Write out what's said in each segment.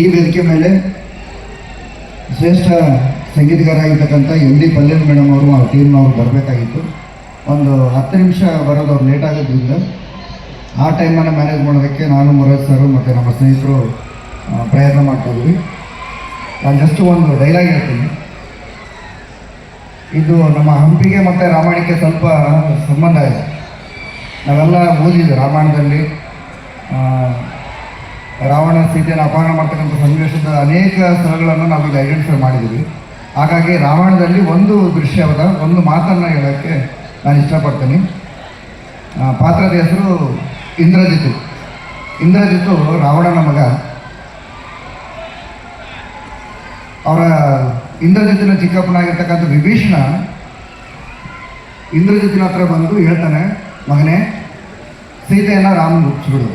ಈ ವೇದಿಕೆ ಮೇಲೆ ಶ್ರೇಷ್ಠ ಸಂಗೀತಗಾರ ಆಗಿರ್ತಕ್ಕಂಥ ಎಂ ಡಿ ಪಲ್ಲೇನ್ ಮೇಡಮ್ ಅವರು ಆ ಟೀಮ್ನವರು ಬರಬೇಕಾಗಿತ್ತು. ಒಂದು ಹತ್ತು ನಿಮಿಷ ಬರೋದು ಅವ್ರು ಲೇಟ್ ಆಗೋದ್ರಿಂದ ಆ ಟೈಮನ್ನು ಮ್ಯಾನೇಜ್ ಮಾಡೋದಕ್ಕೆ ನಾನು ಮುರಾಜ್ ಸರು ಮತ್ತು ನಮ್ಮ ಸ್ನೇಹಿತರು ಪ್ರಯತ್ನ ಮಾಡ್ತಿದ್ವಿ ನಾನು ಜಸ್ಟ್ ಒಂದು ಡೈಲಾಗ್ ಹೇಳ್ತೀನಿ. ಇದು ನಮ್ಮ ಹಂಪಿಗೆ ಮತ್ತು ರಾಮಾಯಣಕ್ಕೆ ಸ್ವಲ್ಪ ಸಂಬಂಧ ಇದೆ. ನಾವೆಲ್ಲ ಓದಿದ್ವಿ ರಾಮಾಯಣದಲ್ಲಿ. ಸೀತೆಯನ್ನು ಅಪಹರಣ ಮಾಡ್ತಕ್ಕಂಥ ಸನ್ನಿವೇಶದ ಅನೇಕ ಸ್ಥಳಗಳನ್ನು ನಾವೀಗ ಐಡೆಂಟಿಫೈ ಮಾಡಿದ್ದೀವಿ. ಹಾಗಾಗಿ ರಾಮಾಯಣದಲ್ಲಿ ಒಂದು ದೃಶ್ಯವಾದ ಒಂದು ಮಾತನ್ನು ಹೇಳೋಕ್ಕೆ ನಾನು ಇಷ್ಟಪಡ್ತೀನಿ. ಪಾತ್ರದ ಹೆಸರು ಇಂದ್ರಜಿತು ಇಂದ್ರಜಿತು ರಾವಣನ ಮಗ. ಅವರ ಇಂದ್ರಜಿತಿನ ಚಿಕ್ಕಪ್ಪನಾಗಿರ್ತಕ್ಕಂಥ ವಿಭೀಷಣ ಇಂದ್ರಜಿತಿನ ಹತ್ರ ಬಂದು ಹೇಳ್ತಾನೆ, ಮಗನೇ, ಸೀತೆಯನ್ನು ರಾಮನ ಹುಚ್ಚಿಬಿಡು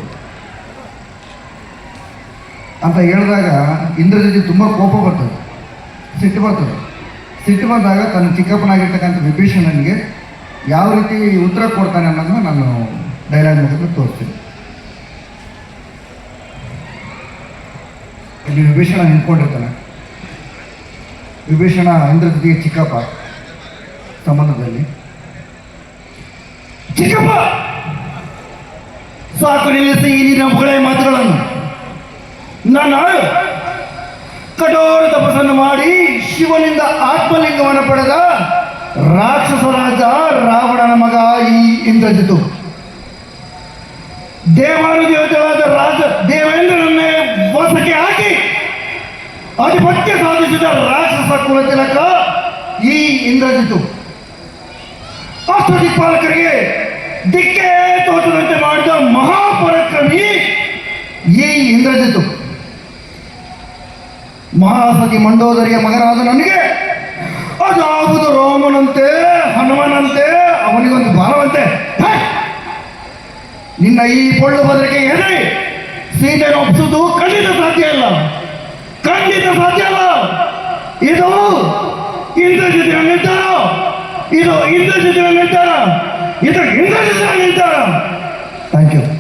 ಅಂತ ಹೇಳಿದಾಗ ಇಂದ್ರಜಿತಿ ತುಂಬ ಕೋಪ ಬರ್ತದೆ. ಸಿಟ್ಟು ಬರ್ತದೆ. ಸಿಟ್ಟು ಬಂದಾಗ ತನ್ನ ಚಿಕ್ಕಪ್ಪನಾಗಿರ್ತಕ್ಕಂಥ ವಿಭೀಷಣನಿಗೆ ಯಾವ ರೀತಿ ಉತ್ತರ ಕೊಡ್ತಾನೆ ಅನ್ನೋದನ್ನ ನಾನು ಡೈಲಾಗ್ ಮೂಲಕ ತೋರಿಸ್ತೀನಿ. ಇಲ್ಲಿ ವಿಭೀಷಣ ನಿಂತ್ಕೊಂಡಿರ್ತಾನೆ. ವಿಭೀಷಣ ಇಂದ್ರಜಿತಿಗೆ ಚಿಕ್ಕಪ್ಪ ಸಂಬಂಧದಲ್ಲಿ. ಚಿಕ್ಕಪ್ಪ! ಸಾಕು ನಿಲ್ಲಿಸಿ ಈ ಹೊಳೆ ಮಾತುಗಳನ್ನು. ನಾನು ಕಠೋರ ತಪಸ್ಸನ್ನು ಮಾಡಿ ಶಿವನಿಂದ ಆತ್ಮಲಿಂಗವನ್ನು ಪಡೆದ ರಾಕ್ಷಸ ರಾಜ ರಾವಣನ ಮಗ ಈ ಇಂದ್ರಜಿತು ದೇವಾನು ದೇವತೆಗಳಾದ ರಾಜ ದೇವೇಂದ್ರನನ್ನೇ ವಸಕ್ಕೆ ಹಾಕಿ ಆಧಿಪತ್ಯ ಸಾಧಿಸಿದ ರಾಕ್ಷಸ ಕುಲತಿಲಕ ಈ ಇಂದ್ರಜಿತು ಅಷ್ಟದಿಕ್ಪಾಲಕರಿಗೆ ದಿಕ್ಕೇ ತೋಚದಂತೆ ಮಾಡಿದ ಮಹಾಪರಾಕ್ರಮಿ ಈ ಇಂದ್ರಜಿತು ಮಹಾಸತಿ ಮಂಡೋದರಿಯ ಮಗನಾದ ನನಗೆ. ಅದಾವುದು ರೋಮನಂತೆ, ಹನುಮನಂತೆ, ಅವನಿಗೊಂದು ಬಾಲವಂತೆ! ನಿನ್ನ ಈ ಪೊಳ್ಳು ಬದಲಿಗೆ ಹೇಳಿ ಸೀತೆ ಒಪ್ಪಿಸುವುದು ಖಂಡಿತ ಸಾಧ್ಯ ಇಲ್ಲ. ಖಂಡಿತ ಸಾಧ್ಯ ಅಲ್ಲ ಇದು ಇಂದ್ರಜಿತಿನ ನಿರ್ಧಾರ. ಇದು ಇಂದ್ರಜಿತಿನ ನಿರ್ಧಾರ. ಇದು ಇಂದ್ರಜಿತಿನ ನಿರ್ಧಾರ. Thank you